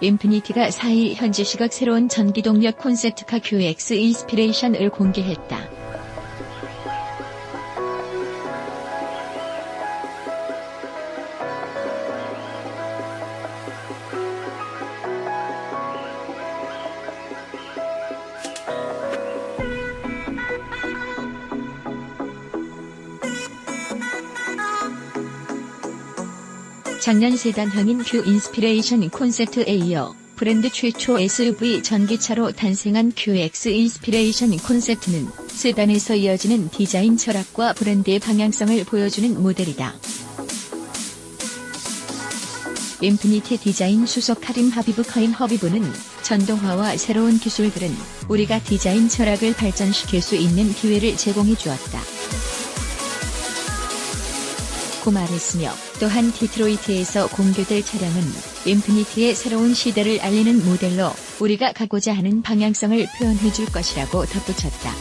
인피니티가 4일 현지 시각 새로운 전기동력 콘셉트카 QX 인스피레이션을 공개했다. 작년 세단형인 Q 인스피레이션 콘셉트에 이어 브랜드 최초 SUV 전기차로 탄생한 QX 인스피레이션 콘셉트는 세단에서 이어지는 디자인 철학과 브랜드의 방향성을 보여주는 모델이다. 인피니티 디자인 수석 카림 하비브 커임 허비브는 전동화와 새로운 기술들은 우리가 디자인 철학을 발전시킬 수 있는 기회를 제공해 주었다. 고 말했으며 또한 디트로이트에서 공개될 차량은 인피니티의 새로운 시대를 알리는 모델로 우리가 가고자 하는 방향성을 표현해 줄 것이라고 덧붙였다.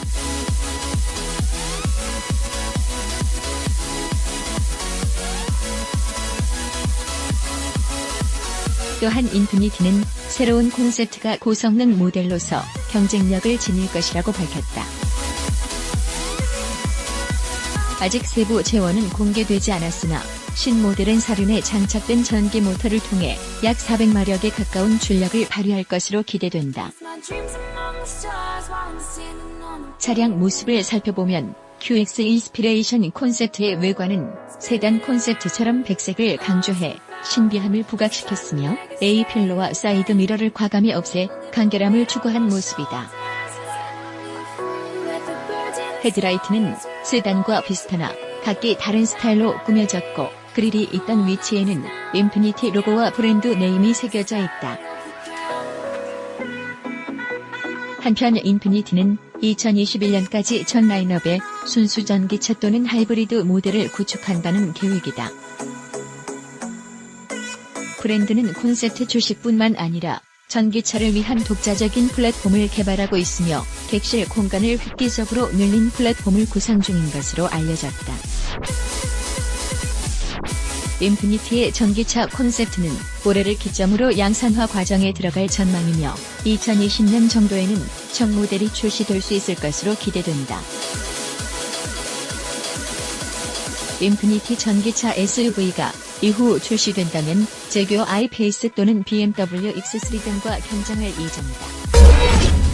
또한 인피니티는 새로운 콘셉트가 고성능 모델로서 경쟁력을 지닐 것이라고 밝혔다. 아직 세부 재원은 공개되지 않았으나 신 모델은 사륜에 장착된 전기 모터를 통해 약 400마력에 가까운 출력을 발휘할 것으로 기대된다. 차량 모습을 살펴보면 QX 인스피레이션 콘셉트의 외관은 세단 콘셉트처럼 백색을 강조해 신비함을 부각시켰으며 A 필러와 사이드 미러를 과감히 없애 간결함을 추구한 모습이다. 헤드라이트는 세단과 비슷하나 각기 다른 스타일로 꾸며졌고 그릴이 있던 위치에는 인피니티 로고와 브랜드 네임이 새겨져 있다. 한편 인피니티는 2021년까지 전 라인업에 순수 전기차 또는 하이브리드 모델을 구축한다는 계획이다. 브랜드는 콘셉트 출시뿐만 아니라 전기차를 위한 독자적인 플랫폼을 개발하고 있으며 객실 공간을 획기적으로 늘린 플랫폼을 구상 중인 것으로 알려졌다. 인피니티의 전기차 콘셉트는 올해를 기점으로 양산화 과정에 들어갈 전망이며 2020년 정도에는 전 모델이 출시될 수 있을 것으로 기대된다. 인피니티 전기차 SUV가 이후 출시된다면 제규어 아이페이스 또는 BMW X3 등과 경쟁할 예정이다.